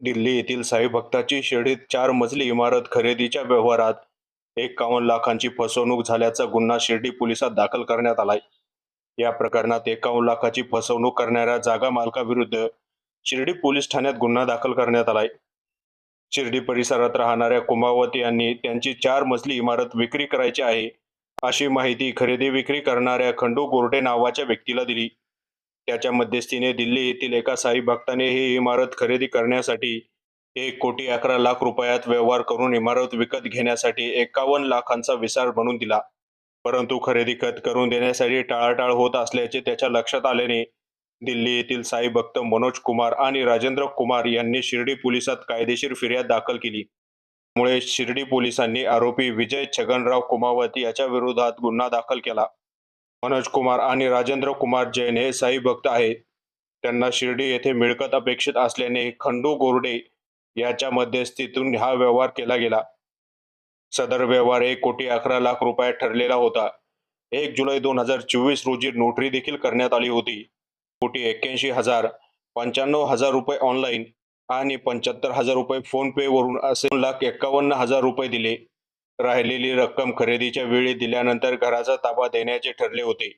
दिल्ली येथील साई भक्ताची शिर्डीत चार मजली इमारत खरेदीच्या व्यवहारात एकावन्न लाखांची फसवणूक झाल्याचा गुन्हा शिर्डी पोलिसात दाखल करण्यात आलाय. या प्रकरणात एकावन्न लाखाची फसवणूक करणाऱ्या जागा मालकाविरुद्ध शिर्डी पोलीस ठाण्यात गुन्हा दाखल करण्यात आलाय. शिर्डी परिसरात राहणाऱ्या कुमावती यांनी त्यांची चार मजली इमारत विक्री करायची आहे अशी माहिती खरेदी विक्री करणाऱ्या खंडू गोरडे नावाच्या व्यक्तीला दिली. त्याच्या मध्यस्थीने दिल्ली येथील एका साई भक्ताने ही इमारत खरेदी करण्यासाठी एक कोटी अकरा लाख रुपयात व्यवहार करून इमारत विकत घेण्यासाठी एकावन्न लाखांचा विसार बनून दिला. परंतु खरेदी खत करून देण्यासाठी टाळाटाळ होत असल्याचे त्याच्या लक्षात आल्याने दिल्ली येथील साई भक्त मनोज कुमार आणि राजेंद्र कुमार यांनी शिर्डी पोलिसात कायदेशीर फिर्याद दाखल केली. त्यामुळे शिर्डी पोलिसांनी आरोपी विजय छगनराव कुमावती याच्या विरोधात गुन्हा दाखल केला. मनोज कुमार आणि राजेंद्र कुमार जैन हे साई भक्त आहेत. त्यांना शिर्डी येथे मिळकत अपेक्षित असल्याने खंडू गोरडे याच्या मध्यस्थीतून हा व्यवहार केला गेला. सदर व्यवहार एक कोटी अकरा लाख रुपयात ठरलेला होता. एक जुलै दोन हजार चोवीस रोजी नोटरी देखील करण्यात आली होती. कोटी एक्क्याऐंशी हजार पंच्याण्णव हजार रुपये ऑनलाईन आणि पंच्याहत्तर हजार रुपये फोन पे वरून असे लाख एक्कावन्न हजार रुपये दिले. राहिलेली रक्कम खरेदीच्या वेळी दिल्यानंतर घराचा ताबा देण्याचे ठरले होते.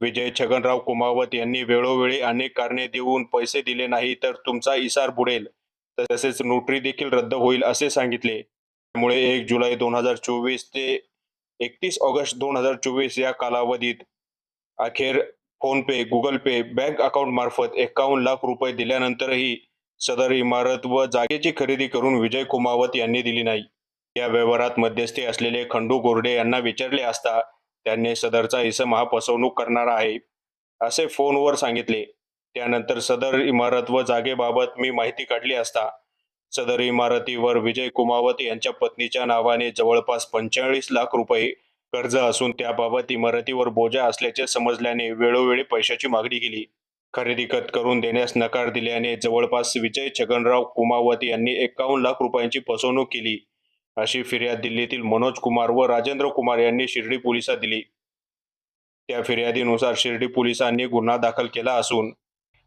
विजय छगनराव कुमावत यांनी वेळोवेळी अनेक कारणे देऊन पैसे दिले नाही तर तुमचा इसार बुडेल तसेच नोटरी देखील रद्द होईल असे सांगितले. त्यामुळे एक जुलै दोन हजार चोवीस ते एकतीस ऑगस्ट दोन हजार चोवीस या कालावधीत अखेर PhonePe Google Pay bank account मार्फत एकावन्न लाख रुपये दिल्यानंतरही सदर इमारत व जागेची खरेदी करून विजय कुमावत यांनी दिली नाही. या व्यवहारात मध्यस्थी असलेले खंडू गोरडे यांना विचारले असता त्यांनी सदरचा इसम हा फसवणूक करणारा आहे असे फोनवर सांगितले. त्यानंतर सदर इमारत व जागेबाबत मी माहिती काढली असता सदर इमारतीवर विजय कुमावत यांच्या पत्नीच्या नावाने जवळपास पंचेचाळीस लाख रुपये कर्ज असून त्याबाबत इमारतीवर बोजा असल्याचे समजल्याने वेळोवेळी पैशाची मागणी केली. खरेदी खत करून देण्यास नकार दिल्याने जवळपास विजय छगनराव कुमावत यांनी एकावन्न लाख रुपयांची फसवणूक केली. अशी फिर्याद दिल्लीतील मनोज कुमार व राजेंद्र कुमार यांनी शिर्डी पोलिसात दिली. त्या फिर्यादीनुसार शिर्डी पोलिसांनी गुन्हा दाखल केला असून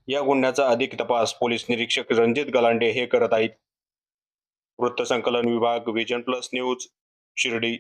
या गुन्ह्याचा अधिक तपास पोलीस निरीक्षक रणजित गलांडे हे करत आहेत. वृत्तसंकलन विभाग विजन प्लस न्यूज शिर्डी.